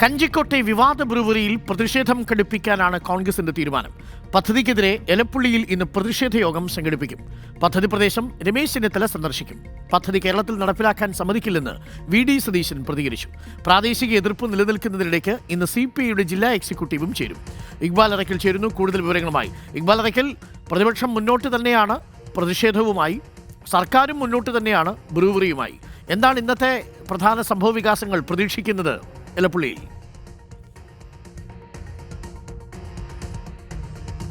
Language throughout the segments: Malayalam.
കഞ്ചിക്കോട്ടെ വിവാദ ബ്രൂവറിയിൽ പ്രതിഷേധം ഘടിപ്പിക്കാനാണ് കോൺഗ്രസിന്റെ തീരുമാനം. പദ്ധതിക്കെതിരെ എലപ്പുള്ളിയിൽ ഇന്ന് പ്രതിഷേധ യോഗം സംഘടിപ്പിക്കും. പദ്ധതി പ്രദേശം രമേശ് ചെന്നിത്തല സന്ദർശിക്കും. പദ്ധതി കേരളത്തിൽ നടപ്പിലാക്കാൻ സമ്മതിക്കില്ലെന്ന് വി ഡി സതീശൻ പ്രതികരിച്ചു. പ്രാദേശിക എതിർപ്പ് നിലനിൽക്കുന്നതിനിടയ്ക്ക് ഇന്ന് സി പി ഐയുടെ ജില്ലാ എക്സിക്യൂട്ടീവും ചേരും. ഇക്ബാൽ അറക്കൽ ചേരുന്നു കൂടുതൽ വിവരങ്ങളുമായി. ഇക്ബാൽ അറക്കൽ പ്രതിപക്ഷം മുന്നോട്ട് തന്നെയാണ് പ്രതിഷേധവുമായി സർക്കാരും മുന്നോട്ട് തന്നെയാണ് ബ്രൂവറിയുമായി. എന്താണ് ഇന്നത്തെ പ്രധാന സംഭവ വികാസങ്ങൾ പ്രതീക്ഷിക്കുന്നത്? എലപ്പുള്ളിയിൽ.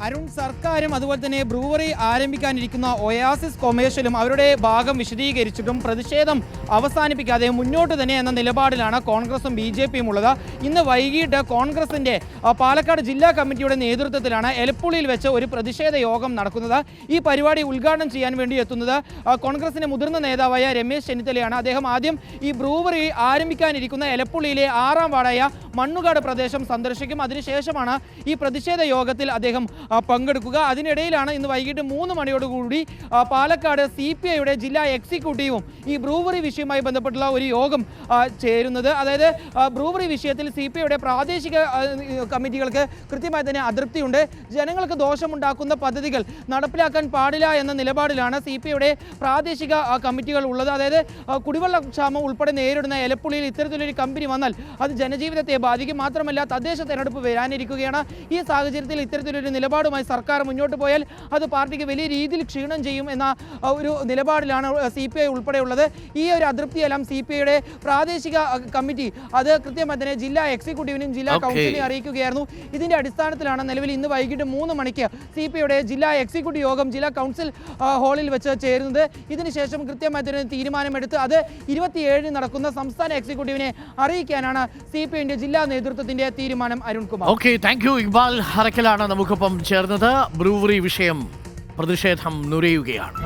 അരുൺ സർക്കാരും അതുപോലെ തന്നെ ബ്രൂവറി ആരംഭിക്കാനിരിക്കുന്ന ഒയാസിസ് കൊമേഴ്ഷ്യലും അവരുടെ ഭാഗം വിശദീകരിച്ചിട്ടും പ്രതിഷേധം അവസാനിപ്പിക്കാതെ മുന്നോട്ട് തന്നെ എന്ന നിലപാടിലാണ് കോൺഗ്രസും ബി ജെ പിയും ഉള്ളത്. ഇന്ന് വൈകിട്ട് കോൺഗ്രസിന്റെ പാലക്കാട് ജില്ലാ കമ്മിറ്റിയുടെ നേതൃത്വത്തിലാണ് എലപ്പുള്ളിയിൽ വെച്ച് ഒരു പ്രതിഷേധ യോഗം നടക്കുന്നത്. ഈ പരിപാടി ഉദ്ഘാടനം ചെയ്യാൻ വേണ്ടി എത്തുന്നത് കോൺഗ്രസിന്റെ മുതിർന്ന നേതാവായ രമേശ് ചെന്നിത്തലയാണ്. അദ്ദേഹം ആദ്യം ഈ ബ്രൂവറി ആരംഭിക്കാനിരിക്കുന്ന എലപ്പുള്ളിയിലെ ആറാം വാർഡായ മണ്ണുകാട് പ്രദേശം സന്ദർശിക്കും. അതിനുശേഷമാണ് ഈ പ്രതിഷേധ യോഗത്തിൽ അദ്ദേഹം പങ്കെടുക്കുക. അതിനിടയിലാണ് ഇന്ന് വൈകിട്ട് മൂന്ന് മണിയോടുകൂടി പാലക്കാട് സി പി ഐയുടെ ജില്ലാ എക്സിക്യൂട്ടീവും ഈ ബ്രൂവറി വിഷയവുമായി ബന്ധപ്പെട്ടുള്ള ഒരു യോഗം ചേരുന്നത്. അതായത് ബ്രൂവറി വിഷയത്തിൽ സി പി ഐയുടെ പ്രാദേശിക കമ്മിറ്റികൾക്ക് കൃത്യമായി തന്നെ അതൃപ്തിയുണ്ട്. ജനങ്ങൾക്ക് ദോഷമുണ്ടാക്കുന്ന പദ്ധതികൾ നടപ്പിലാക്കാൻ പാടില്ല എന്ന നിലപാടിലാണ് സി പി ഐയുടെ പ്രാദേശിക കമ്മിറ്റികൾ ഉള്ളത്. അതായത് ആ, കുടിവെള്ള ക്ഷാമം ഉൾപ്പെടെ നേരിടുന്ന എലപ്പുള്ളിയിൽ ഇത്തരത്തിലൊരു കമ്പനി വന്നാൽ അത് ജനജീവിതത്തെ ബാധിക്കും മാത്രമല്ല തദ്ദേശ തെരഞ്ഞെടുപ്പ് വരാനിരിക്കുകയാണ്. ഈ സാഹചര്യത്തിൽ ഇത്തരത്തിലൊരു നിലപാടുമായി സർക്കാർ മുന്നോട്ട് പോയാൽ അത് പാർട്ടിക്ക് വലിയ രീതിയിൽ ക്ഷീണം ചെയ്യും എന്ന ഒരു നിലപാടിലാണ് സി പി ഐ ഉൾപ്പെടെയുള്ളത്. ഈ ഒരു അതൃപ്തിയെല്ലാം സി പി ഐയുടെ പ്രാദേശിക കമ്മിറ്റി അത് കൃത്യമായി തന്നെ ജില്ലാ എക്സിക്യൂട്ടീവിനും ജില്ലാ കൗൺസിലിനെ അറിയിക്കുകയായിരുന്നു. ഇതിന്റെ അടിസ്ഥാനത്തിലാണ് നിലവിൽ ഇന്ന് വൈകിട്ട് മൂന്ന് മണിക്ക് സി പി ഐയുടെ ജില്ലാ എക്സിക്യൂട്ടീവ് യോഗം ജില്ലാ കൗൺസിൽ ഹാളിൽ വെച്ച് ചേരുന്നത്. ഇതിനുശേഷം കൃത്യമായി തന്നെ തീരുമാനമെടുത്ത് അത് ഇരുപത്തിയേഴിന് നടക്കുന്ന സംസ്ഥാന എക്സിക്യൂട്ടീവിനെ അറിയിക്കാനാണ് സി പി ഐന്റെ ജില്ലാ നേതൃത്വത്തിന്റെ തീരുമാനം Arunkumar. Okay thank you Iqbal. ഹറക്കലാണ് നമുക്കൊപ്പം ചേർന്നത്. ബ്രൂവറി വിഷയം പ്രതിഷേധം നുരയുകയാണ്.